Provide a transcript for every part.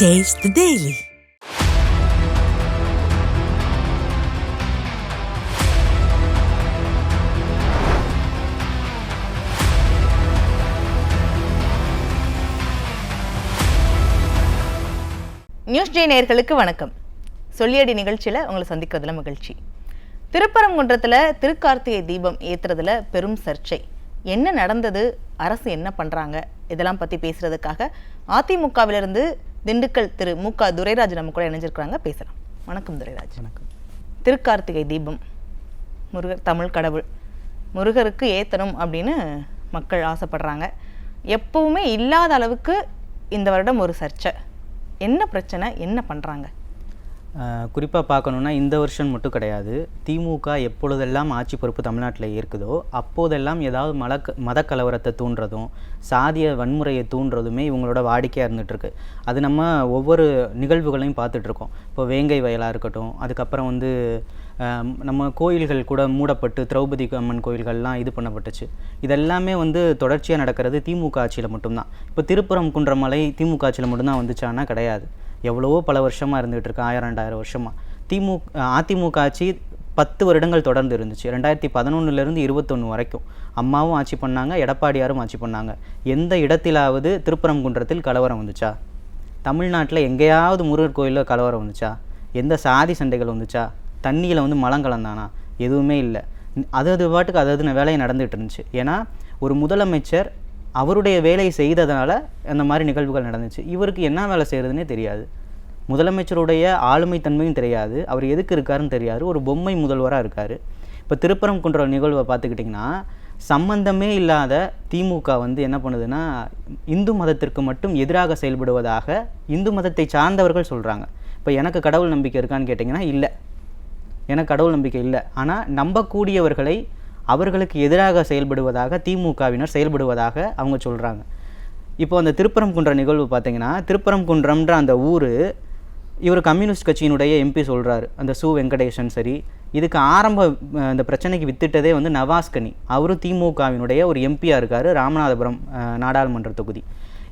Taste the Daily. News day நேர்களுக்கு வணக்கம். சொல்லியடி நிகழ்ச்சியில் உங்களை சந்திக்கிறதுல மகிழ்ச்சி. திருப்பரங்குன்றத்தில் திருக்கார்த்திகை தீபம் ஏற்றுறதுல பெரும் சர்ச்சை. என்ன நடந்தது? அரசு என்ன பண்ணுறாங்க இதெல்லாம் பற்றி பேசுறதுக்காக அதிமுகவிலிருந்து திண்டுக்கல் திரு மு க துரைராஜ் நம்ம கூட இணைஞ்சிருக்கிறாங்க. பேசலாம். வணக்கம் துரைராஜ். வணக்கம். திருக்கார்த்திகை தீபம். முருகர் தமிழ் கடவுள். முருகருக்கு ஏத்தணும் அப்படின்னு மக்கள் ஆசைப்படுறாங்க. எப்பவுமே இல்லாத அளவுக்கு இந்த வருடம் ஒரு சர்ச்சை. என்ன பிரச்சனை? என்ன பண்ணுறாங்க குறிப்பாக பார்க்கணுன்னா இந்த வருஷம் மட்டும் கிடையாது. திமுக எப்பொழுதெல்லாம் ஆட்சி பொறுப்பு தமிழ்நாட்டில் இருக்குதோ அப்போதெல்லாம் ஏதாவது மலக்க மத கலவரத்தை தூண்டுறதும் சாதிய வன்முறையை தூண்டுறதுமே இவங்களோட வாடிக்கையாக இருந்துகிட்ருக்கு அது நம்ம ஒவ்வொரு நிகழ்வுகளையும் பார்த்துட்ருக்கோம் இப்போ வேங்கை வயலாக இருக்கட்டும் அதுக்கப்புறம் வந்து நம்ம கோயில்கள் கூட மூடப்பட்டு திரௌபதி அம்மன் கோயில்கள்லாம் இது பண்ணப்பட்டுச்சு. இதெல்லாமே வந்து தொடர்ச்சியாக நடக்கிறது திமுக ஆட்சியில் மட்டும்தான். இப்போ திருப்புறம் குன்றமலை திமுக ஆட்சியில் மட்டும்தான் வந்துச்சான்னா கிடையாது. எவ்வளவோ பல வருஷமாக இருந்துகிட்டு இருக்கு ஆயிரம் ரெண்டாயிரம் வருஷமாக திமுக அதிமுக ஆட்சி பத்து வருடங்கள் தொடர்ந்து இருந்துச்சு. ரெண்டாயிரத்தி பதினொன்றுலேருந்து இருபத்தொன்று வரைக்கும். அம்மாவும் ஆட்சி பண்ணாங்க எடப்பாடியாரும் ஆட்சி பண்ணாங்க. எந்த இடத்திலாவது திருப்பரங்குன்றத்தில் கலவரம் வந்துச்சா? தமிழ்நாட்டில் எங்கேயாவது முருகர் கோயிலில் கலவரம் வந்துச்சா? எந்த சாதி சண்டைகள் வந்துச்சா? தண்ணியில் வந்து மலம் கலந்தானா? எதுவுமே இல்லை. அது அது பாட்டுக்கு அது அது வேலையை நடந்துகிட்டு இருந்துச்சு. ஏன்னா ஒரு முதலமைச்சர் அவருடைய வேலையை செய்ததுனால அந்த மாதிரி நிகழ்வுகள் நடந்துச்சு. இவருக்கு என்ன வேலை செய்கிறதுனே தெரியாது. முதலமைச்சருடைய ஆளுமை தன்மையும் தெரியாது. அவர் எதுக்கு இருக்காருன்னு தெரியாது. ஒரு பொம்மை முதல்வராக இருக்கார். இப்போ திருப்பரம் குன்ற நிகழ்வை பார்த்துக்கிட்டிங்கன்னா சம்பந்தமே இல்லாத திமுக வந்து என்ன பண்ணுதுன்னா இந்து மதத்திற்கு மட்டும் எதிராக செயல்படுவதாக இந்து மதத்தை சார்ந்தவர்கள் சொல்கிறாங்க இப்போ எனக்கு கடவுள் நம்பிக்கை இருக்கான்னு கேட்டிங்கன்னா இல்லை. எனக்கு கடவுள் நம்பிக்கை இல்லை. ஆனால் நம்பக்கூடியவர்களை அவர்களுக்கு எதிராக செயல்படுவதாக திமுகவினர் செயல்படுவதாக அவங்க சொல்கிறாங்க இப்போ அந்த திருப்பரங்குன்ற நிகழ்வு பார்த்தீங்கன்னா திருப்பரங்குன்றம்ன்ற அந்த ஊர் இவர் கம்யூனிஸ்ட் கட்சியினுடைய எம்பி சொல்கிறாரு அந்த சு வெங்கடேசன் சரி இதுக்கு ஆரம்ப அந்த பிரச்சனைக்கு வித்திட்டதே வந்து நவாஸ்கனி. அவரும் திமுகவினுடைய ஒரு எம்பியாக இருக்கார் ராமநாதபுரம் நாடாளுமன்ற தொகுதி.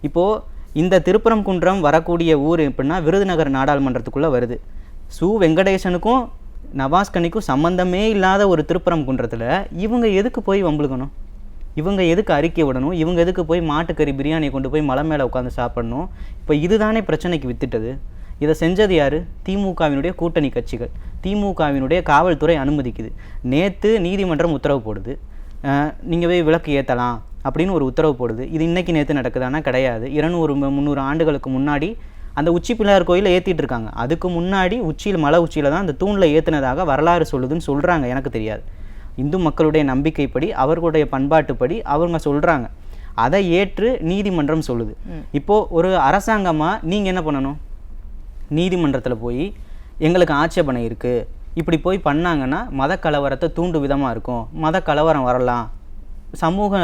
இப்போது இந்த திருப்பரங்குன்றம் வரக்கூடிய ஊர் எப்படின்னா விருதுநகர் நாடாளுமன்றத்துக்குள்ளே வருது. சு வெங்கடேசனுக்கும் நவாஸ்கனிக்கும் சம்மந்தமே இல்லாத ஒரு திருப்பரங்குன்றத்தில் இவங்க எதுக்கு போய் வம்புழுக்கணும் இவங்க எதுக்கு அறிக்கை விடணும்? இவங்க எதுக்கு போய் மாட்டுக்கறி பிரியாணியை கொண்டு போய் மலை மேலே உட்காந்து சாப்பிடணும்? இப்போ இதுதானே பிரச்சனைக்கு வித்துட்டது. இதை செஞ்சது யார்? திமுகவினுடைய கூட்டணி கட்சிகள். திமுகவினுடைய காவல்துறை அனுமதிக்குது. நேற்று நீதிமன்றம் உத்தரவு போடுது. நீங்கள் போய் விளக்கு ஏற்றலாம் அப்படின்னு ஒரு உத்தரவு போடுது. இது இன்றைக்கி நேற்று நடக்குதானா கிடையாது. இருநூறு மு- முந்நூறு ஆண்டுகளுக்கு முன்னாடி அந்த உச்சி பிள்ளையார் கோயிலை ஏற்றிட்டு இருக்காங்க. அதுக்கு முன்னாடி உச்சியில் மலை உச்சியில் தான் அந்த தூணில் ஏற்றுனதாக வரலாறு சொல்லுதுன்னு சொல்கிறாங்க எனக்கு தெரியாது. இந்து மக்களுடைய நம்பிக்கைப்படி அவர்களுடைய பண்பாட்டுப்படி அவங்க சொல்கிறாங்க அதை ஏற்று நீதிமன்றம் சொல்லுது. இப்போது ஒரு அரசாங்கமாக நீங்கள் என்ன பண்ணணும்? நீதிமன்றத்தில் போய் எங்களுக்கு ஆட்சேபனை இருக்குது இப்படி போய் பண்ணாங்கன்னா மத கலவரத்தை தூண்டு விதமாக இருக்கும். மத கலவரம் வரலாம். சமூக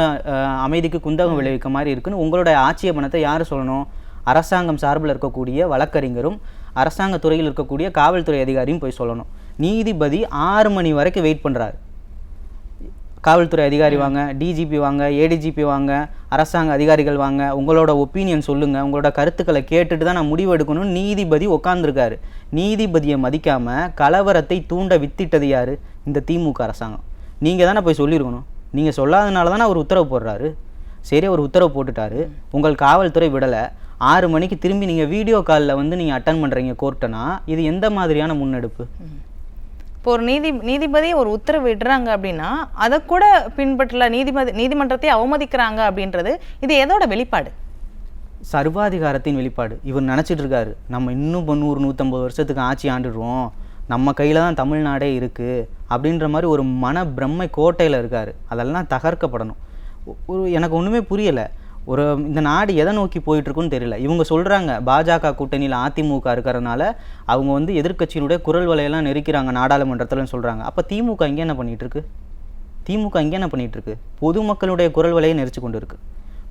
அமைதிக்கு குந்தகம் விளைவிக்க மாதிரி இருக்குன்னு உங்களுடைய ஆட்சேபனத்தை யார் சொல்லணும்? அரசாங்கம் சார்பில் இருக்கக்கூடிய வழக்கறிஞரும் அரசாங்க துறையில் இருக்கக்கூடிய காவல்துறை அதிகாரியும் போய் சொல்லணும். நீதிபதி ஆறு மணி வரைக்கும் வெயிட் பண்ணுறாரு காவல்துறை அதிகாரி வாங்க டிஜிபி வாங்க ஏடிஜிபி வாங்க அரசாங்க அதிகாரிகள் வாங்க உங்களோட ஒப்பீனியன் சொல்லுங்கள் உங்களோட கருத்துக்களை கேட்டுட்டு தான் நான் முடிவு எடுக்கணும்னு நீதிபதி உட்காந்துருக்காரு நீதிபதியை மதிக்காமல் கலவரத்தை தூண்ட வித்திட்டது யார்? இந்த திமுக அரசாங்கம். நீங்கள் தானே போய் சொல்லியிருக்கணும். நீங்கள் சொல்லாதனால தானே அவர் உத்தரவு போடுறாரு. சரி அவர் உத்தரவு போட்டுட்டாரு. உங்கள் காவல்துறை விடலை. ஆறு மணிக்கு திரும்பி நீங்கள் வீடியோ காலில் வந்து நீங்கள் அட்டன் பண்ணுறீங்க கோர்ட்டனா இது எந்த மாதிரியான முன்னெடுப்பு? இப்போ ஒரு நீதி நீதிபதி ஒரு உத்தரவு இடுறாங்க அப்படின்னா அதை கூட பின்பற்றல நீதிபதி நீதிமன்றத்தை அவமதிக்கிறாங்க அப்படின்றது இது எதோட வெளிப்பாடு? சர்வாதிகாரத்தின் வெளிப்பாடு. இவர் நினச்சிட்டு இருக்காரு நம்ம இன்னும் இப்போ நூறு நூற்றம்பது வருஷத்துக்கு ஆட்சி ஆண்டுடுவோம் நம்ம கையில் தான் தமிழ்நாடே இருக்குது அப்படின்ற மாதிரி ஒரு மன பிரம்மை கோட்டையில் இருக்கார். அதெல்லாம் தகர்க்கப்படணும். ஒரு எனக்கு ஒன்றுமே புரியலை. ஒரு இந்த நாடு எதை நோக்கி போயிட்டுருக்குன்னு தெரியல. இவங்க சொல்கிறாங்க பாஜக கூட்டணியில் அதிமுக இருக்கிறதுனால அவங்க வந்து எதிர்க்கட்சியினுடைய குரல் வலையெல்லாம் நெருக்கிறாங்க நாடாளுமன்றத்தில்னு சொல்கிறாங்க அப்போ திமுக இங்கே என்ன பண்ணிகிட்டு இருக்கு திமுக இங்கே என்ன பண்ணிட்டு இருக்கு பொதுமக்களுடைய குரல் வலையை நெரிச்சு கொண்டு இருக்கு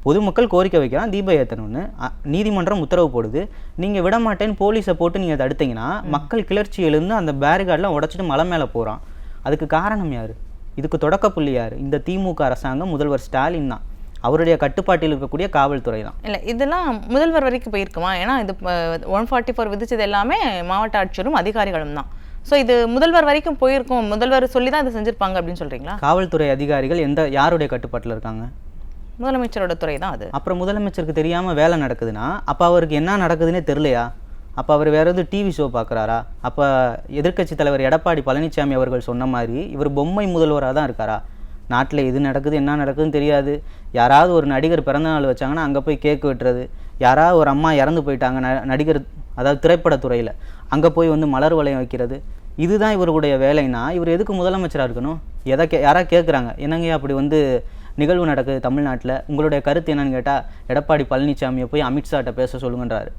பொதுமக்கள் கோரிக்கை வைக்கிறான் தீபம் ஏற்றணும்னு அ- நீதிமன்றம் உத்தரவு போடுது. நீங்கள் விட மாட்டேன்னு போலீஸை போட்டு நீங்கள் தடுத்தீங்கன்னா மக்கள் கிளர்ச்சி எழுந்து அந்த பேரிகார்டெலாம் உடைச்சிட்டு மலை மேலே போகிறான் அதுக்கு காரணம் யார்? இதுக்கு தொடக்க புள்ளி யார்? இந்த திமுக அரசாங்கம் முதல்வர் ஸ்டாலின் தான். அவருடைய கட்டுப்பாட்டில் இருக்கக்கூடிய காவல்துறை தான். இல்லை இதெல்லாம் முதல்வர் வரைக்கும் போயிருக்குமா? ஏன்னா இது ஒன் ஃபார்ட்டி ஃபோர் விதிச்சது எல்லாமே மாவட்ட ஆட்சியரும் அதிகாரிகளும் தான். ஸோ இது முதல்வர் வரைக்கும் போயிருக்கும். முதல்வர் சொல்லி தான் இது செஞ்சிருப்பாங்க அப்படின்னு சொல்றீங்களா? காவல்துறை அதிகாரிகள் எந்த யாருடைய கட்டுப்பாட்டில் இருக்காங்க? முதலமைச்சரோட துறை தான் அது. அப்புறம் முதலமைச்சருக்கு தெரியாமல் வேலை நடக்குதுன்னா அப்போ அவருக்கு என்ன நடக்குதுன்னே தெரிலையா அப்போ அவர் வேறு எதுவும் டிவி ஷோ பார்க்குறாரா அப்போ எதிர்க்கட்சி தலைவர் எடப்பாடி பழனிசாமி அவர்கள் சொன்ன மாதிரி இவர் பொம்மை முதல்வராக தான் இருக்காரா? நாட்டில் எது நடக்குது என்ன நடக்குதுன்னு தெரியாது. யாராவது ஒரு நடிகர் பிறந்தநாள் வச்சாங்கன்னா அங்கே போய் கேக் வெட்டுறது. யாராவது ஒரு அம்மா இறந்து போயிட்டாங்க ந நடிகர் அதாவது திரைப்படத்துறையில் அங்கே போய் வந்து மலர் வளையம் வைக்கிறது. இதுதான் இவருடைய வேலைன்னா இவர் எதுக்கு முதலமைச்சராக இருக்கணும்? எதை கே யாராவது கேட்குறாங்க என்னங்க அப்படி வந்து நிகழ்வு நடக்குது தமிழ்நாட்டில்? உங்களுடைய கருத்து என்னன்னு கேட்டால் எடப்பாடி பழனிசாமியை போய் அமித்ஷாட்ட பேச சொல்லுங்கன்றாரு.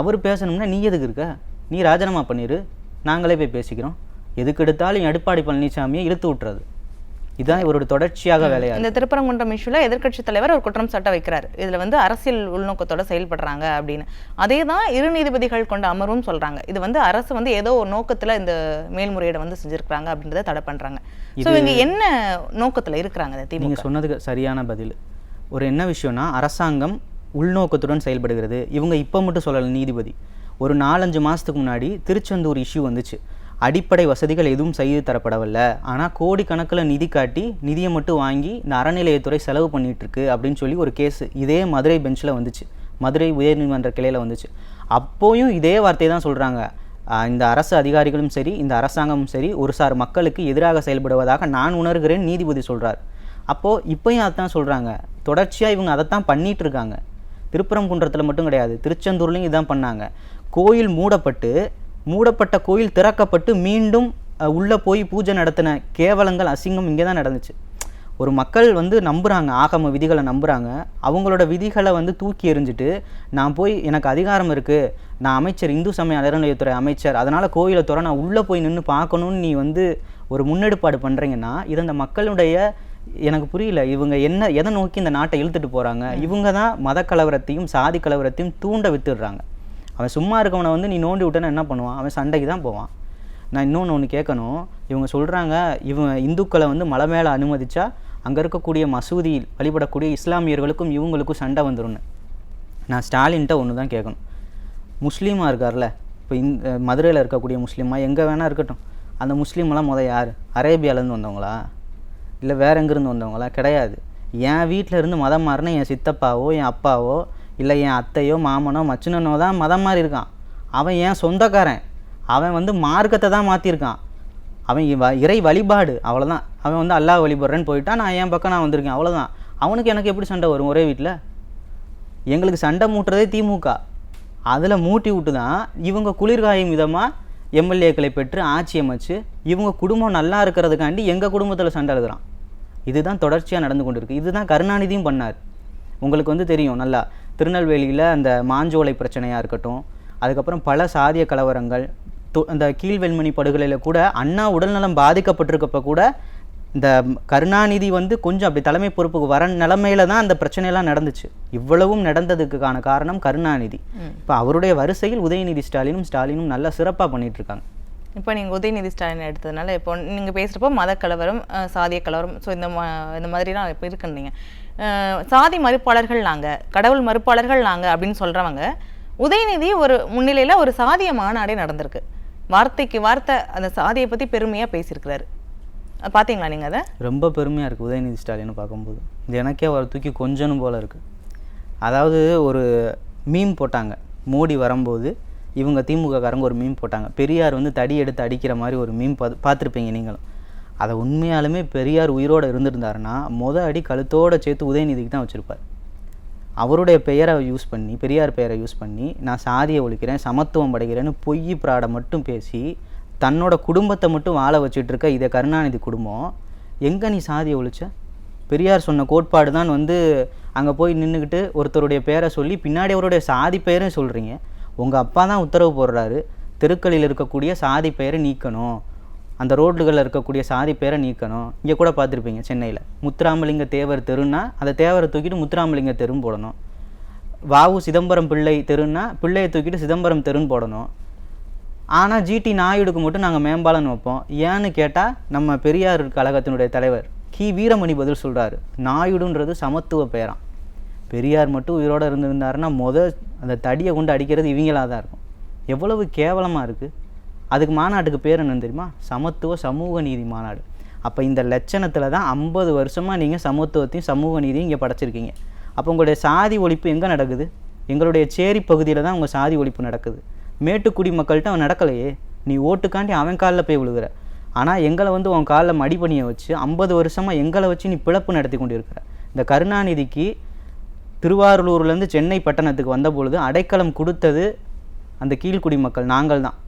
அவர் பேசணும்னா நீ எதுக்கு இருக்க? நீ ராஜினாமா பண்ணிடு நாங்களே போய் பேசிக்கிறோம். எதுக்கு எடுத்தாலும் எடப்பாடி பழனிசாமியை இழுத்து விட்டுறது. இதுதான் இவரோட தொடர்ச்சியாக வேலையாக இந்த திருப்பரங்குன்றம் இஷ்யூல எதிர்க்கட்சி தலைவர் ஒரு குற்றம் சாட்ட வைக்கிறார். இதுல வந்து அரசியல் உள்நோக்கத்தோட செயல்படுறாங்க அப்படின்னு. அதே தான் இரு நீதிபதிகள் கொண்ட அமர்வும் சொல்றாங்க. இது வந்து அரசு வந்து ஏதோ ஒரு நோக்கத்துல இந்த மேல்முறையீடை வந்து செஞ்சிருக்காங்க அப்படின்றத தடை பண்றாங்க. ஸோ இவங்க என்ன நோக்கத்துல இருக்கிறாங்க நீங்கள் சொன்னதுக்கு சரியான பதில். ஒரு என்ன விஷயம்னா அரசாங்கம் உள்நோக்கத்துடன் செயல்படுகிறது. இவங்க இப்போ மட்டும் சொல்லலை நீதிபதி. ஒரு நாலஞ்சு மாதத்துக்கு முன்னாடி திருச்செந்தூர் இஷ்யூ வந்துச்சு. அடிப்படை வசதிகள் எதுவும் செய்து தரப்படவில்லை. ஆனால் கோடிக்கணக்கில் நிதி காட்டி நிதியை மட்டும் வாங்கி இந்த அறநிலையத்துறை செலவு பண்ணிகிட்ருக்கு அப்படின்னு சொல்லி ஒரு கேஸ் இதே மதுரை பெஞ்சில் வந்துச்சு. மதுரை உயர்நீதிமன்ற கிளையில் வந்துச்சு. அப்போயும் இதே வார்த்தையை தான் சொல்கிறாங்க இந்த அரசு அதிகாரிகளும் சரி இந்த அரசாங்கமும் சரி ஒரு சார் மக்களுக்கு எதிராக செயல்படுவதாக நான் உணர்கிறேன் நீதிபதி சொல்கிறார் அப்போது இப்போயும் அதைத்தான் சொல்கிறாங்க தொடர்ச்சியாக இவங்க அதைத்தான் பண்ணிகிட்டு இருக்காங்க. திருப்பரங்குன்றத்தில் மட்டும் கிடையாது திருச்செந்தூர்லேயும் இதான் பண்ணாங்க. கோயில் மூடப்பட்டு மூடப்பட்ட கோயில் திறக்கப்பட்டு மீண்டும் உள்ள போய் பூஜை நடத்தின கேவலங்கள் அசிங்கம் இங்கே தான் நடந்துச்சு. ஒரு மக்கள் வந்து நம்புகிறாங்க ஆகம விதிகளை நம்புகிறாங்க அவங்களோட விதிகளை வந்து தூக்கி எறிஞ்சிட்டு நான் போய் எனக்கு அதிகாரம் இருக்குது நான் அமைச்சர் இந்து சமய அறநிலையத்துறை அமைச்சர் அதனால் கோயிலை துற நான் உள்ளே போய் நின்று பார்க்கணுன்னு நீ வந்து ஒரு முன்னெடுப்பாடு பண்ணுறீங்கன்னா இது அந்த மக்களுடைய எனக்கு புரியல இவங்க என்ன எதை நோக்கி இந்த நாட்டை இழுத்துட்டு போகிறாங்க இவங்க தான் மத கலவரத்தையும் சாதி கலவரத்தையும் தூண்ட வித்துடுறாங்க. அவன் சும்மா இருக்கவனை வந்து நீ நோண்டி விட்டனா என்ன பண்ணுவான்? அவன் சண்டைக்கு தான் போவான். நான் இன்னொன்று ஒன்று கேட்கணும். இவங்க சொல்கிறாங்க இவன் இந்துக்களை வந்து மலை மேலே அனுமதிச்சா அங்கே இருக்கக்கூடிய மசூதியில் வழிபடக்கூடிய இஸ்லாமியர்களுக்கும் இவங்களுக்கும் சண்டை வந்துரும்னு. நான் ஸ்டாலின்ட்ட ஒன்று தான் கேட்கணும். முஸ்லீமாக இருக்கார்ல இப்போ இந்த மதுரையில் இருக்கக்கூடிய முஸ்லீமாக எங்கே வேணால் இருக்கட்டும். அந்த முஸ்லீமெல்லாம் முத யார்? அரேபியாலேருந்து வந்தவங்களா? இல்லை வேற எங்கேருந்து வந்தவங்களா? கிடையாது. என் வீட்டில் இருந்து மதம் மாறினா என் சித்தப்பாவோ என் அப்பாவோ இல்லை என் அத்தையோ மாமனோ மச்சினனோ தான் மதம் மாதிரி இருக்கான். அவன் என் சொந்தக்காரன். அவன் வந்து மார்க்கத்தை தான் மாற்றிருக்கான் அவன் இவ- இறை வழிபாடு அவ்வளோதான் அவன் வந்து அல்லாஹ் வழிபடுறேன்னு போயிட்டான் நான் என் பக்கம் நான் வந்திருக்கேன் அவ்வளோதான் அவனுக்கு எனக்கு எப்படி சண்டை வரும் ஒரே வீட்டில் எங்களுக்கு சண்டை மூட்டுறதே திமுக. அதில் மூட்டி விட்டு தான் இவங்க குளிர்காயும் விதமாக எம்எல்ஏக்களை பெற்று ஆட்சி அமைச்சு இவங்க குடும்பம் நல்லா இருக்கிறதுக்காண்டி எங்கள் குடும்பத்தில் சண்டை எழுதுறான். இதுதான் தொடர்ச்சியாக நடந்து கொண்டிருக்கு. இதுதான் கருணாநிதியும் பண்ணார். உங்களுக்கு வந்து தெரியும் நல்லா. திருநெல்வேலியில் அந்த மாஞ்சோலை பிரச்சனையாக இருக்கட்டும் அதுக்கப்புறம் பல சாதிய கலவரங்கள் து- அந்த கீழ்வெண்மணி படுகொலையில் கூட அண்ணா உடல்நலம் பாதிக்கப்பட்டிருக்கப்ப கூட இந்த கருணாநிதி வந்து கொஞ்சம் அப்படி தலைமை பொறுப்புக்கு வர நிலமையில தான் அந்த பிரச்சனையெல்லாம் நடந்துச்சு. இவ்வளவும் நடந்ததுக்கான காரணம் கருணாநிதி. இப்போ அவருடைய வரிசையில் உதயநிதி ஸ்டாலினும் ஸ்டாலினும் நல்லா சிறப்பாக பண்ணிட்டு இருக்காங்க. இப்போ நீங்கள் உதயநிதி ஸ்டாலின் எடுத்ததுனால இப்போ நீங்கள் பேசுகிறப்போ மத கலவரம் சாதிய கலவரம் ஸோ இந்த மா இந்த மாதிரிலாம் இப்போ இருக்குன்னீங்க சாதி மறுப்பாளர்கள் நாங்கள் கடவுள் மறுப்பாளர்கள் நாங்கள் அப்படின்னு சொல்கிறவங்க உதயநிதி ஒரு முன்னிலையில் ஒரு சாதிய மாநாடே நடந்திருக்கு. வார்த்தைக்கு வார்த்தை அந்த சாதியை பற்றி பெருமையாக பேசியிருக்கிறாரு. பார்த்தீங்களா நீங்கள் அதை? ரொம்ப பெருமையாக இருக்குது உதயநிதி ஸ்டாலின் பார்க்கும்போது. இது எனக்கே அவரை தூக்கி கொஞ்சனும் போல் இருக்குது அதாவது ஒரு மீம் போட்டாங்க. மோடி வரும்போது இவங்க திமுககாரங்க ஒரு மீம் போட்டாங்க. பெரியார் வந்து தடி எடுத்து அடிக்கிற மாதிரி ஒரு மீம் பார்த்து பார்த்துருப்பீங்க நீங்களும். அதை உண்மையாலுமே பெரியார் உயிரோடு இருந்திருந்தாருன்னா மொதல் அடி கழுத்தோட சேர்த்து உதயநிதிக்கு தான் வச்சுருப்பார். அவருடைய பெயரை யூஸ் பண்ணி பெரியார் பெயரை யூஸ் பண்ணி நான் சாதியை ஒழிக்கிறேன் சமத்துவம் படைக்கிறேன்னு பொய் பிராடை மட்டும் பேசி தன்னோட குடும்பத்தை மட்டும் வாழ வச்சுட்டு இருக்க இதை கருணாநிதி குடும்பம் எங்கே நீ சாதியை ஒழிச்ச? பெரியார் சொன்ன கோட்பாடு தான் வந்து அங்கே போய் நின்றுக்கிட்டு ஒருத்தருடைய பேரை சொல்லி பின்னாடி அவருடைய சாதி பெயரும் சொல்கிறீங்க உங்கள் அப்பா தான் உத்தரவு போடுறாரு. தெருக்களில் இருக்கக்கூடிய சாதி பெயரை நீக்கணும். அந்த ரோடுகளில் இருக்கக்கூடிய சாதி பேரை நீக்கணும். இங்கே கூட பார்த்துருப்பீங்க சென்னையில். முத்துராமலிங்க தேவர் தெருன்னா அந்த தேவரை தூக்கிட்டு முத்துராமலிங்க தெருன்னு போடணும். வாவு சிதம்பரம் பிள்ளை தெருன்னா பிள்ளையை தூக்கிட்டு சிதம்பரம் தெருன்னு போடணும். ஆனால் ஜிடி நாயுடுக்கு மட்டும் நாங்கள் மேம்பாலம்னு வைப்போம். ஏன்னு கேட்டால் நம்ம பெரியார் கழகத்தினுடைய தலைவர் கி. வீரமணி பதில் சொல்கிறாரு நாயுடுன்றது சமத்துவ பெயராம் பெரியார் மட்டும் உயிரோடு இருந்திருந்தாருன்னா மொதல் அந்த தடியை கொண்டு அடிக்கிறது இவங்களாக தான் இருக்கும். எவ்வளவு கேவலமாக இருக்குது அதுக்கு மாநாட்டுக்கு பேர் என்னன்னு தெரியுமா? சமத்துவ சமூக நீதி மாநாடு. அப்போ இந்த லட்சணத்தில் தான் ஐம்பது வருஷமாக நீங்கள் சமத்துவத்தையும் சமூக நீதியும் இங்கே படைச்சிருக்கீங்க. அப்போ உங்களுடைய சாதி ஒழிப்பு எங்கே நடக்குது? எங்களுடைய சேரி பகுதியில் தான் உங்கள் சாதி ஒழிப்பு நடக்குது. மேட்டுக்குடி மக்கள்கிட்ட அவன் நடக்கலையே. நீ ஓட்டுக்காண்டி அவன் காலில் போய் விழுகிற. ஆனால் எங்களை வந்து உன் காலில் மடிப்பணியை வச்சு ஐம்பது வருஷமாக எங்களை வச்சு நீ பிழப்பு நடத்தி கொண்டு இருக்கிற இந்த கருணாநிதிக்கு திருவாரூர்லேருந்து சென்னை பட்டணத்துக்கு வந்த பொழுது அடைக்கலம் கொடுத்தது அந்த கீழ்குடி மக்கள் நாங்கள் தான்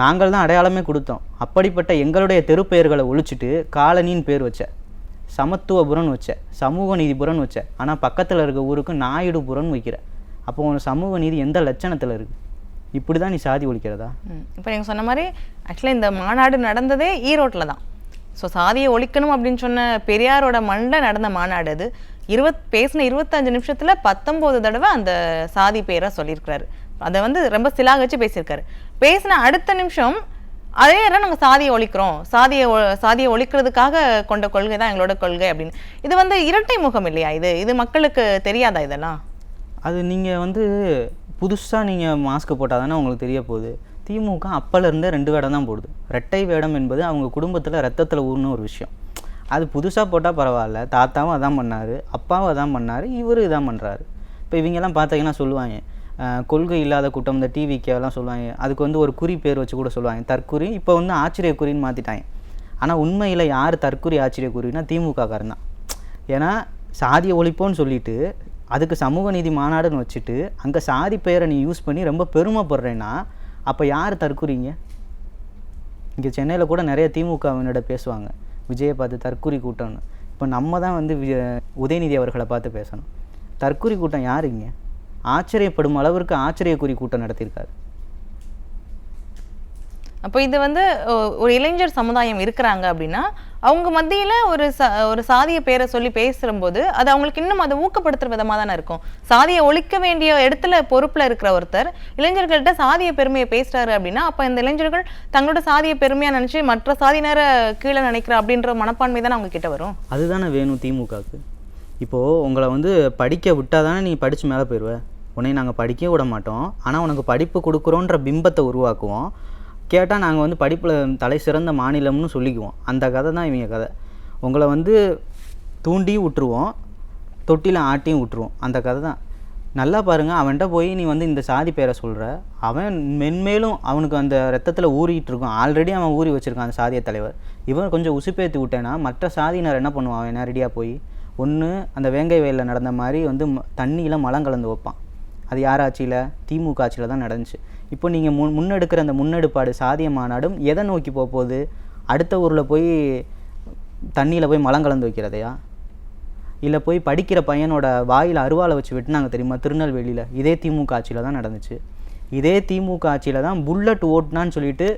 நாங்கள் தான் அடையாளமே கொடுத்தோம். அப்படிப்பட்ட எங்களுடைய தெருப்பெயர்களை ஒழிச்சிட்டு காலனின்னு பேர் வச்ச சமத்துவபுரம்னு வச்ச சமூக நீதிபுரம்னு வச்ச. ஆனால் பக்கத்தில் இருக்க ஊருக்கு நாயுடுபுரம்னு வைக்கிற. அப்போ உன் சமூக நீதி எந்த லட்சணத்தில் இருக்குது இப்படி தான் நீ சாதி ஒழிக்கிறதா? இப்போ நீங்கள் சொன்ன மாதிரி ஆக்சுவலாக இந்த மாநாடு நடந்ததே ஈரோட்டில் தான். ஸோ சாதியை ஒழிக்கணும் அப்படின்னு சொன்ன பெரியாரோட மண்ட நடந்த மாநாடு அது. இருபத் பேசின இருபத்தஞ்சு நிமிஷத்தில் பத்தொம்போது தடவை அந்த சாதி பேரை சொல்லியிருக்கிறாரு. அதை வந்து ரொம்ப சிலாக வச்சு பேசியிருக்காரு. பேசின அடுத்த நிமிஷம் அதே நேரம் நாங்கள் சாதியை ஒழிக்கிறோம். சாதியை ஒ- சாதியை ஒழிக்கிறதுக்காக கொண்ட கொள்கை தான் எங்களோட கொள்கை அப்படின்னு. இது வந்து இரட்டை முகம் இல்லையா இது? இது மக்களுக்கு தெரியாதா இதெல்லாம்? அது நீங்கள் வந்து புதுசாக நீங்கள் மாஸ்க் போட்டால் தானே உங்களுக்கு தெரிய போகுது. திமுக அப்போலேருந்தே ரெண்டு வேடம் தான் போடுது. ரெட்டை வேடம் என்பது அவங்க குடும்பத்தில் ரத்தத்தில் ஊர்னு ஒரு விஷயம். அது புதுசாக போட்டால் பரவாயில்ல. தாத்தாவும் அதான் பண்ணார் அப்பாவும் அதான் பண்ணார் இவரும் இதான் பண்ணுறாரு இப்போ இவங்கெல்லாம் பார்த்தீங்கன்னா சொல்லுவாங்க கொள்கை இல்லாத கூட்டம் இந்த டிவிக்கெல்லாம் சொல்லுவாங்க. அதுக்கு வந்து ஒரு குறி பேர் வச்சு கூட சொல்லுவாங்க. தற்குறி இப்போ வந்து ஆச்சரியக்குறின்னு மாற்றிட்டாங்க ஆனால் உண்மையில் யார் தற்குறி ஆச்சரியக்குறின்னா திமுக காரன் தான். ஏன்னா சாதியை ஒழிப்போன்னு சொல்லிட்டு அதுக்கு சமூக நீதி மாநாடுன்னு வச்சுட்டு அங்கே சாதி பெயரை நீ யூஸ் பண்ணி ரொம்ப பெருமைப்படுறேன்னா அப்போ யார் தற்குறிங்க? இங்கே சென்னையில் கூட நிறைய திமுகவினோட பேசுவாங்க. விஜயை பார்த்து தற்குறி கூட்டம்னு. இப்போ நம்ம தான் வந்து உதயநிதி அவர்களை பார்த்து பேசணும். தற்குறி கூட்டம் யாருங்க ஆச்சரியப்படும் அளவிற்கு ஆச்சரியக்குறி கூட்டம் நடத்தியிருக்காரு. அப்போ இது வந்து ஒரு இளைஞர் சமுதாயம் இருக்கிறாங்க அப்படின்னா அவங்க மத்தியில ஒரு ச ஒரு சாதிய பேரை சொல்லி பேசும்போது அது அவங்களுக்கு இன்னும் அதை ஊக்கப்படுத்துற விதமா தானே இருக்கும். சாதியை ஒழிக்க வேண்டிய இடத்துல பொறுப்புல இருக்கிற ஒருத்தர் இளைஞர்கள்ட்ட சாதிய பெருமையை பேசுறாரு அப்படின்னா அப்ப இந்த இளைஞர்கள் தங்களோட சாதிய பெருமையா நினைச்சு மற்ற சாதியினரை கீழே நினைக்கிற அப்படின்ற மனப்பான்மை தானே அவங்க கிட்ட வரும். அதுதானே வேணும் திமுகவுக்கு இப்போது உங்களை வந்து படிக்க விட்டால் தானே நீ படித்து மேலே போயிடுவ உன்னை நாங்கள் படிக்க விட மாட்டோம். ஆனால் உனக்கு படிப்பு கொடுக்குறோன்ற பிம்பத்தை உருவாக்குவோம். கேட்டால் நாங்கள் வந்து படிப்பில் தலை சிறந்த மாநிலம்னு சொல்லிக்குவோம். அந்த கதை தான் இவங்க கதை. உங்களை வந்து தூண்டியும் விட்டுருவோம். தொட்டியில் ஆட்டியும் விட்டுருவோம். அந்த கதை தான். நல்லா பாருங்கள் அவன்கிட்ட போய் நீ வந்து இந்த சாதி பேரை சொல்கிற அவன் மென்மேலும் அவனுக்கு அந்த ரத்தத்தில் ஊறிட்டு இருக்கும் ஆல்ரெடி அவன் ஊறி வச்சுருக்கான் அந்த சாதிய தலைவர். இவன் கொஞ்சம் உசுப்பேற்றி விட்டேன்னா மற்ற சாதியினர் என்ன பண்ணுவான்? அவன் நேரடியாக போய்? ஒன்று அந்த வேங்கை வயலில் நடந்த மாதிரி வந்து தண்ணியில் மலம் கலந்து வைப்பான். அது யார் ஆட்சியில்? திமுக ஆட்சியில் தான் நடந்துச்சு. இப்போ நீங்கள் முன் முன்னெடுக்கிற அந்த முன்னெடுப்பாடு சாதிய மாநாடும் எதை நோக்கி போக போகுது? அடுத்த ஊரில் போய் தண்ணியில் போய் மலம் கலந்து வைக்கிறதையா? இல்லை போய் படிக்கிற பையனோட வாயில் அருவாளை வச்சு வெட்டினாங்க தெரியுமா? திருநெல்வேலியில். இதே திமுக ஆட்சியில் தான் நடந்துச்சு. இதே திமுக ஆட்சியில் தான் புல்லட் ஓட்டுனான்னு சொல்லிட்டு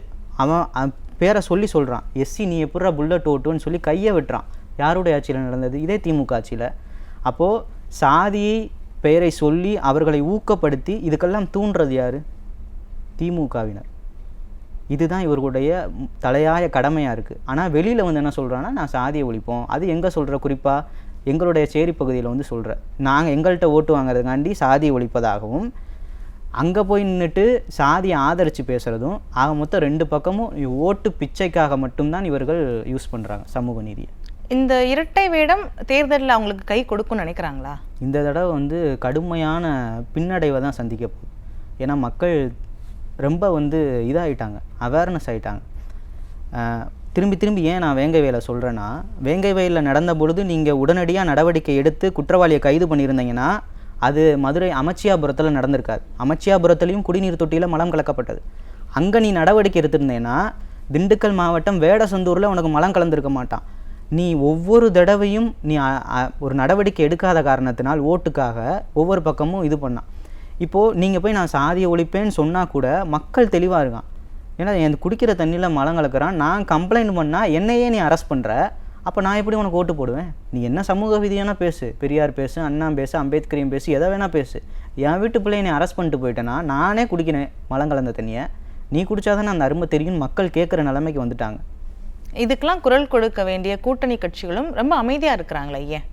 அவன் அவன் பேரை சொல்லி சொல்கிறான் எஸ்சி நீ எப்படிடா புல்லட் ஓட்டுன்னு சொல்லி கையை வெட்டுறான். யாருடைய ஆட்சியில் நடந்தது? இதே திமுக ஆட்சியில். அப்போது சாதியை பெயரை சொல்லி அவர்களை ஊக்கப்படுத்தி இதுக்கெல்லாம் தூண்டுறது யார்? திமுகவினர். இதுதான் இவர்களுடைய தலையாய கடமையாக இருக்குது ஆனால் வெளியில் வந்து என்ன சொல்கிறான்னா நான் சாதியை ஒழிப்போம். அது எங்கே சொல்கிற குறிப்பாக எங்களுடைய சேரி பகுதியில் வந்து சொல்கிறேன் நாங்கள் எங்கள்கிட்ட ஓட்டு வாங்குறதுக்காண்டி சாதியை ஒழிப்பதாகவும் அங்கே போய் நின்றுட்டு சாதியை ஆதரித்து பேசுகிறதும் ஆக மொத்தம் ரெண்டு பக்கமும் ஓட்டு பிச்சைக்காக மட்டும்தான் இவர்கள் யூஸ் பண்ணுறாங்க சமூக நீதியை. இந்த இரட்டை வேடம் தேர்தலில் அவங்களுக்கு கை கொடுக்கும்னு நினைக்கிறாங்களா? இந்த தடவை வந்து கடுமையான பின்னடைவை தான் சந்திக்க போகுது. ஏன்னா மக்கள் ரொம்ப வந்து இதாகிட்டாங்க அவேர்னஸ் ஆகிட்டாங்க திரும்பி திரும்பி ஏன் நான் வேங்கை வேலை சொல்கிறேன்னா வேங்கை வயலில் நடந்த பொழுது நீங்கள் உடனடியாக நடவடிக்கை எடுத்து குற்றவாளியை கைது பண்ணியிருந்தீங்கன்னா அது மதுரை அமைச்சியாபுரத்தில் நடந்திருக்காது. அமைச்சியாபுரத்துலேயும் குடிநீர் தொட்டியில் மலம் கலக்கப்பட்டது. அங்கே நீ நடவடிக்கை எடுத்திருந்தேன்னா திண்டுக்கல் மாவட்டம் வேடசந்தூரில் உனக்கு மலம் கலந்துருக்க மாட்டான். நீ ஒவ்வொரு தடவையும் நீ ஒரு நடவடிக்கை எடுக்காத காரணத்தினால் ஓட்டுக்காக ஒவ்வொரு பக்கமும் இது பண்ணான். இப்போது நீங்கள் போய் நான் சாதியை ஒழிப்பேன்னு சொன்னால் கூட மக்கள் தெளிவாக இருக்கான். ஏன்னா என் குடிக்கிற தண்ணியில் மலம் கலக்கிறான். நான் கம்ப்ளைண்ட் பண்ணால் என்னையே நீ அரெஸ்ட் பண்ணுற அப்போ நான் எப்படி உனக்கு ஓட்டு போடுவேன்? நீ என்ன சமூக விதியானா பேசு. பெரியார் பேசு அண்ணா பேசு அம்பேத்கரையும் பேசு எதை வேணால் பேசு. என் வீட்டு பிள்ளையை நீ அரெஸ்ட் பண்ணிட்டு போயிட்டேன்னா நானே குடிக்கிறேன் மலம் கலந்த தண்ணியை. நீ குடித்தாதானே அந்த அருமை தெரியும்னு மக்கள் கேட்குற நிலைமைக்கு வந்துட்டாங்க. இதுக்கெல்லாம் குரல் கொடுக்க வேண்டிய கூட்டணி கட்சிகளும் ரொம்ப அமைதியா இருக்கிறாங்களே ஏன்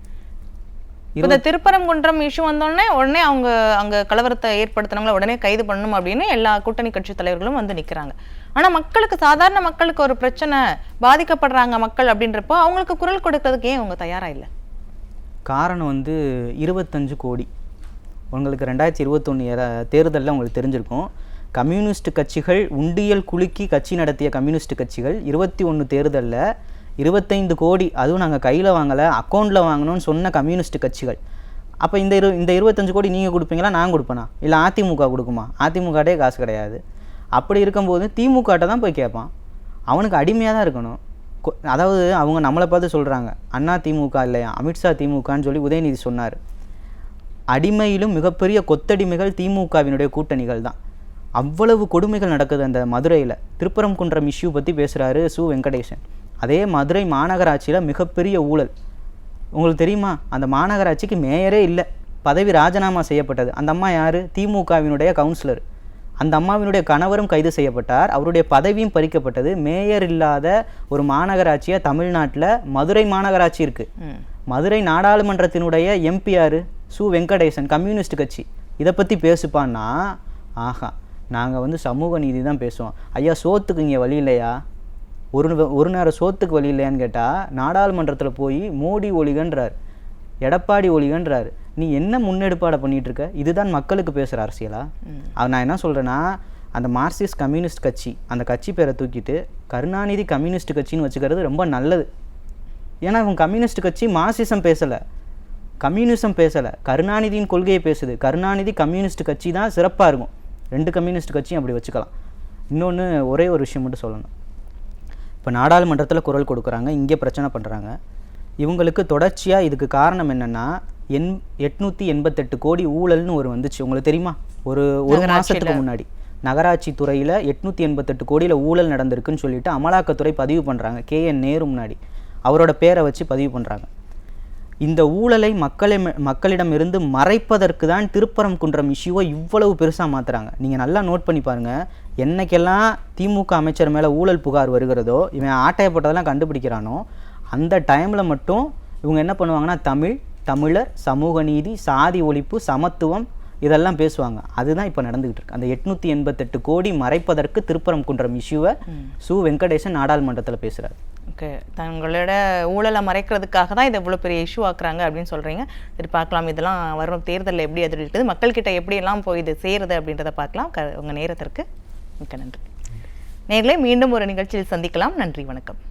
இந்த திருப்பரங்குன்றம் இஷ்யூ வந்தோடனே உடனே அவங்க அங்க கலவரத்தை ஏற்படுத்தினவங்கள உடனே கைது பண்ணணும் அப்படின்னு எல்லா கூட்டணி கட்சி தலைவர்களும் வந்து நிக்கிறாங்க. ஆனா மக்களுக்கு சாதாரண மக்களுக்கு ஒரு பிரச்சனை பாதிக்கப்படுறாங்க மக்கள் அப்படின்றப்போ அவங்களுக்கு குரல் கொடுக்கறதுக்கு ஏன் அவங்க தயாரா இல்ல? காரணம் வந்து இருபத்தஞ்சு கோடி. உங்களுக்கு ரெண்டாயிரத்தி இருபத்தொன்று தேர்தலில் உங்களுக்கு தெரிஞ்சிருக்கும். கம்யூனிஸ்ட் கட்சிகள் உண்டியல் குலுக்கி கட்சி நடத்திய கம்யூனிஸ்ட் கட்சிகள் இருபத்தி ஒன்று தேர்தலில் இருபத்தைந்து கோடி அதுவும் நாங்கள் கையில் வாங்கலை அக்கௌண்ட்டில் வாங்கணும்னு சொன்ன கம்யூனிஸ்ட் கட்சிகள். அப்போ இந்த இரு இந்த இருபத்தஞ்சு கோடி நீங்கள் கொடுப்பீங்களா நான் கொடுப்பேனா? இல்லை அதிமுக கொடுக்குமா? அதிமுகட்டே காசு கிடையாது. அப்படி இருக்கும்போது திமுகட்ட தான் போய் கேட்பான் அவனுக்கு அடிமையாக தான் இருக்கணும். கொ- அதாவது அவங்க நம்மளை பார்த்து சொல்கிறாங்க அண்ணா திமுக இல்லையா? அமித்ஷா திமுகன்னு சொல்லி உதயநிதி சொன்னார். அடிமையிலும் மிகப்பெரிய கொத்தடிமைகள் திமுகவினுடைய கூட்டணிகள் தான். அவ்வளவு கொடுமைகள் நடக்குது அந்த மதுரையில். திருப்பரங்குன்றம் இஷ்யூ பற்றி பேசுகிறாரு சு. வெங்கடேசன். அதே மதுரை மாநகராட்சியில் மிகப்பெரிய ஊழல். உங்களுக்கு தெரியுமா? அந்த மாநகராட்சிக்கு மேயரே இல்லை. பதவி ராஜினாமா செய்யப்பட்டது. அந்த அம்மா யார்? திமுகவினுடைய கவுன்சிலர். அந்த அம்மாவினுடைய கணவரும் கைது செய்யப்பட்டார். அவருடைய பதவியும் பறிக்கப்பட்டது. மேயர் இல்லாத ஒரு மாநகராட்சியாக தமிழ்நாட்டில் மதுரை மாநகராட்சி இருக்குது. மதுரை நாடாளுமன்றத்தினுடைய எம்பிஆர் சு. வெங்கடேசன் கம்யூனிஸ்ட் கட்சி. இதை பற்றி பேசுப்பான்னா ஆஹா நாங்கள் வந்து சமூக நீதி தான் பேசுவோம். ஐயா சோத்துக்கு இங்கே வழி இல்லையா? ஒரு ஒரு நேரம் சோத்துக்கு வழி இல்லையான்னு கேட்டால் நாடாளுமன்றத்தில் போய் மோடி ஒழிகன்றார் எடப்பாடி ஒழிகன்றார் நீ என்ன முன்னெடுப்பாட பண்ணிட்டு இருக்க இதுதான் மக்களுக்கு பேசுகிற அரசியலா? அது நான் என்ன சொல்கிறேன்னா அந்த மார்க்சிஸ்ட் கம்யூனிஸ்ட் கட்சி அந்த கட்சி பேரை தூக்கிட்டு கருணாநிதி கம்யூனிஸ்ட் கட்சின்னு வச்சுக்கிறது ரொம்ப நல்லது. ஏன்னா இவங்க கம்யூனிஸ்ட் கட்சி மார்க்சிசம் பேசலை. கம்யூனிசம் பேசலை. கருணாநிதியின் கொள்கையை பேசுது. கருணாநிதி கம்யூனிஸ்ட் கட்சி தான் சிறப்பாக இருக்கும். ரெண்டு கம்யூனிஸ்ட் கட்சியும் அப்படி வச்சுக்கலாம். இன்னொன்று ஒரே ஒரு விஷயம் மட்டும் சொல்லணும். இப்போ நாடாளுமன்றத்தில் குரல் கொடுக்குறாங்க இங்கே பிரச்சனை பண்ணுறாங்க இவங்களுக்கு தொடர்ச்சியாக இதுக்கு காரணம் என்னென்னா எண் எட்நூற்றி எண்பத்தெட்டு கோடி ஊழல்னு ஒரு வந்துச்சு. உங்களுக்கு தெரியுமா? ஒரு ஒரு மாதத்துக்கு முன்னாடி. நகராட்சி துறையில் எட்நூற்றி எண்பத்தெட்டு கோடியில் ஊழல் நடந்திருக்குன்னு சொல்லிட்டு அமலாக்கத்துறை பதிவு பண்ணுறாங்க கேஎன் நேரு முன்னாடி. அவரோட பேரை வச்சு பதிவு பண்ணுறாங்க இந்த ஊழலை மக்களை மக்களிடமிருந்து மறைப்பதற்கு தான் திருப்பரங்குன்றம் இஷ்யூவை இவ்வளவு பெருசாக மாற்றுறாங்க நீங்கள் நல்லா நோட் பண்ணி பாருங்கள் என்னைக்கெல்லாம் திமுக அமைச்சர் மேலே ஊழல் புகார் வருகிறதோ இவன் ஆட்டைய போட்டதெல்லாம் கண்டுபிடிக்கிறானோ அந்த டைமில் மட்டும் இவங்க என்ன பண்ணுவாங்கன்னா தமிழ் தமிழர் சமூக நீதி சாதி ஒழிப்பு சமத்துவம் இதெல்லாம் பேசுவாங்க. அதுதான் இப்போ நடந்துகிட்டு இருக்கு. அந்த எட்நூற்றி எண்பத்தெட்டு கோடி மறைப்பதற்கு திருப்பரங்குன்றம் இஷ்யூவை சு வெங்கடேசன் நாடாளுமன்றத்தில் பேசுகிறார் ஓகே. தங்களோட ஊழலை மறைக்கிறதுக்காக தான் இதை இவ்வளோ பெரிய இஷ்யூ ஆக்குறாங்க அப்படின்னு சொல்கிறீங்க சரி பார்க்கலாம். இதெல்லாம் வரும். தேர்தலில் எப்படி அது இருக்குது மக்கள்கிட்ட எப்படி எல்லாம் போய் இது சேருது அப்படின்றத பார்க்கலாம். க உங்கள் நேரத்திற்கு மிக்க நன்றி. நேரில் மீண்டும் ஒரு நிகழ்ச்சியில் சந்திக்கலாம். நன்றி வணக்கம்.